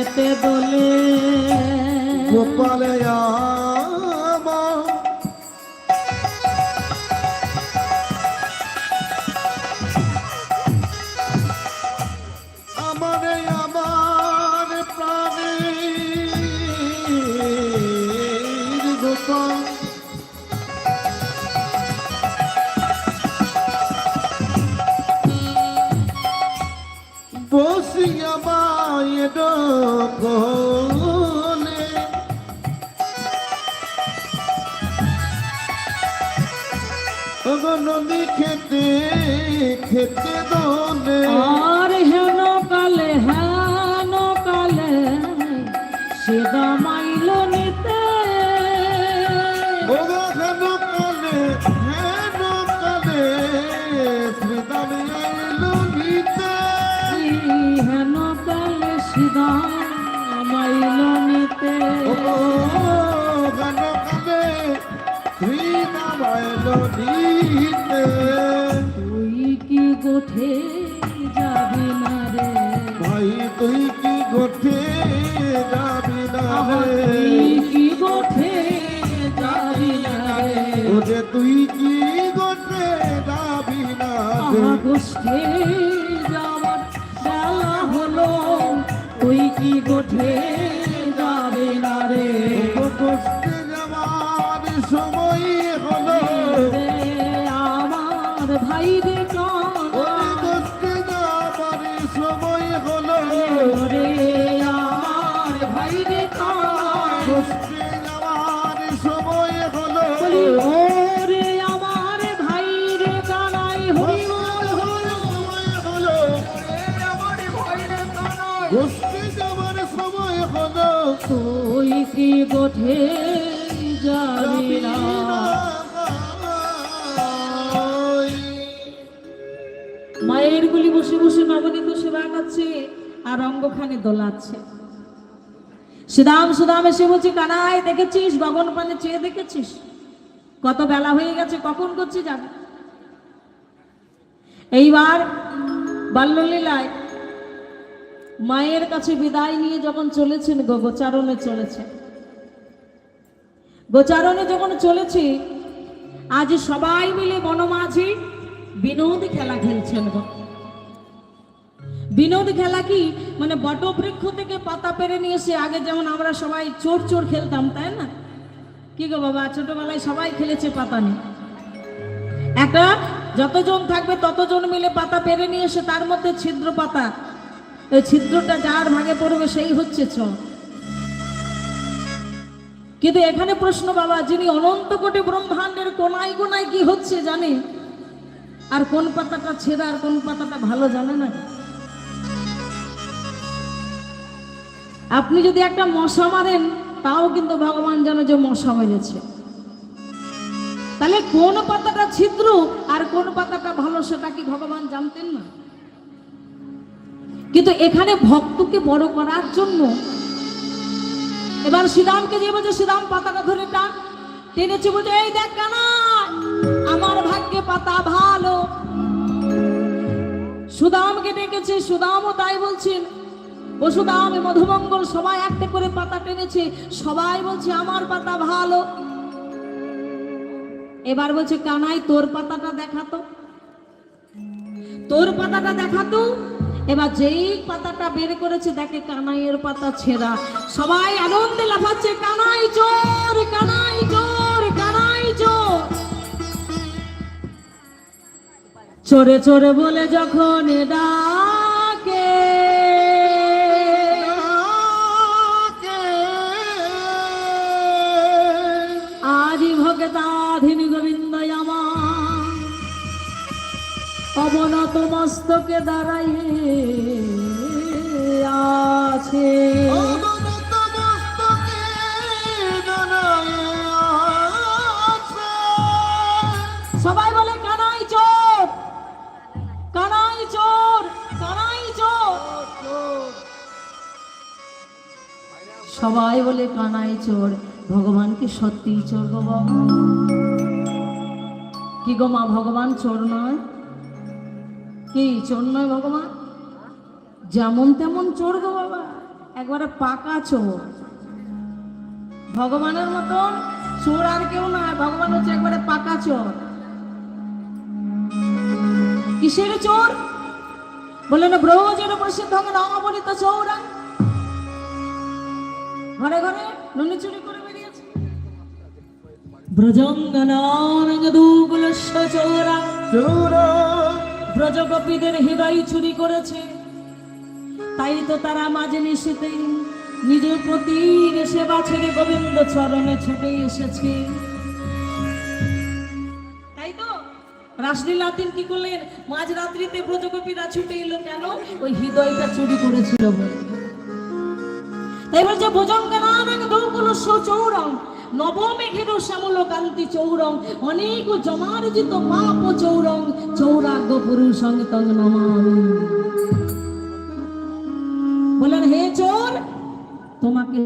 দোলেতে দোলে গোপাল বসিয়া কোলে ওগো নদী খেতে খেতে দোলে আর হেন না রে আহা গোষ্ঠে যাওয়ার বেলা হলো? তুই কি গোঠে যাবে না রে গোষ্ঠে যাবার সময় হলো রে আমার ভাই রে গোষ্ঠে যাবার সময় হলো? রে আমার ভাই রে যাবার সময় মায়ের গুলি বসে বসে নবনীত সেবা খাচ্ছে আর অঙ্গখানে দোলাচ্ছে। সুদাম সুদাম, এসে বলছি, কানাই, দেখেছিস? গগন পানে চেয়ে দেখেছিস? কত বেলা হয়ে গেছে, কখন করছে যাবে এইবার বাল্যলীলায় মায়ের কাছে বিদায় নিয়ে যখন চলেছেন গো, গোচারণে চলেছে গোচারণে যখন চলেছি, আজ সবাই মিলে বনমাঝি বিনোদ খেলা খেলছেন গো। বিনোদ খেলা কি? মানে বটবৃক্ষ থেকে পাতা পেরে নিয়ে এসে আগে যেমন আমরা সবাই চোর চোর খেলতাম, তাই না? কি গো বাবা, ছোটবেলায় সবাই খেলেছে পাতা নিয়ে। একটা যতজন থাকবে ততজন মিলে পাতা পেরে নিয়ে এসে তার মধ্যে ছিদ্র পাতা ছিদ্রটা যার ভাগে পড়বে সেই হচ্ছে চোর কিন্তু এখানে প্রশ্ন বাবা, যিনি অনন্ত কোটি ব্রহ্মাণ্ডের কোনায় কোনায় কি হচ্ছে জানে? আর কোন পাতাটা ছেঁড়া আর কোন পাতাটা ভালো জানে না? আপনি যদি একটা মশা মারেন, তাও কিন্তু ভগবান জানে যে মশা মেরেছে। তাহলে কোন পাতাটা ছিদ্র আর কোন পাতাটা ভালো, সেটা কি ভগবান জানতেন না? কিন্তু এখানে ভক্তকে বড় করার জন্য এবার শ্রীরামকে যে বলছে, শ্রীরাম, পাতাটা ধরে টান। টেনেছে বলছে, এই দেখ কানা, আমার ভাগ্যে পাতা ভালো। সুদামকে ডেকেছে, সুদামও তাই বলছেন, ও সুদাম, এ মধুমঙ্গল, সবাই একটা করে পাতা টেনেছে, সবাই বলছে, আমার পাতা ভালো। এবার বলছে, কানাই, তোর পাতাটা দেখাতো। তোর পাতাটা দেখাতো? এবার যেই পাতাটা বের করেছে, দেখে কানাইয়ের পাতা ছেঁড়া। সবাই আনন্দে লাফাচ্ছে, কানাই চোর কানাই চোর কানাই চোর চোরে চোরে বলে যখন ডাকে আদি ভগতাধীন গোবিন্দ আমার অবনত মস্তকে দাঁড়াইয়ে আছে। সবাই বলে কানাই চোর! কানাই চোর! কানাই চোর! সবাই বলে কানাই চোর! ভগবান কি সত্যি চোর গো বাবা? কি গো মা ভগবান চোর নয়? কি চোর নয় ভগবান, যেমন তেমন চোর গো বাবা, একবারে পাকা চোর। ভগবানের মতন চোর আর কেউ না, ভগবান হচ্ছে একবারে পাকা চোর। কিসের চোর? বললেন ব্রহ্মজের প্রসিদ্ধ নবলিত চৌরা। ঘরে ঘরে নুনি চুরি করে বেরিয়েছে। ব্রজঙ্গনারঙ্গ দুগুলস্য চৌরা। চোর। ব্রজগোপীদের হৃদয় চুরি করেছে। তাই তো তারা মাঝে নিশীতে নিজের প্রতির সেবা ছেড়ে গোবিন্দ চরণে ছুটে এসেছে। তাই তো রাসলীলা দিন কি করলেন? মাঝরাত্রিতে ব্রজগোপীরা ছুটে এলো কেন? ওই হৃদয়টা চুরি করেছিল। বলে তাই বলছে ভোজঙ্গনারায়ণ দৌকুল চৌরং নবমেঘের শ্যামল কান্তি চৌরং, অনেক জমার্জিত পাপ চৌরং চৌরাগ্য পুরুষং তং নমামি। বলেন হে চোর, তোমাকে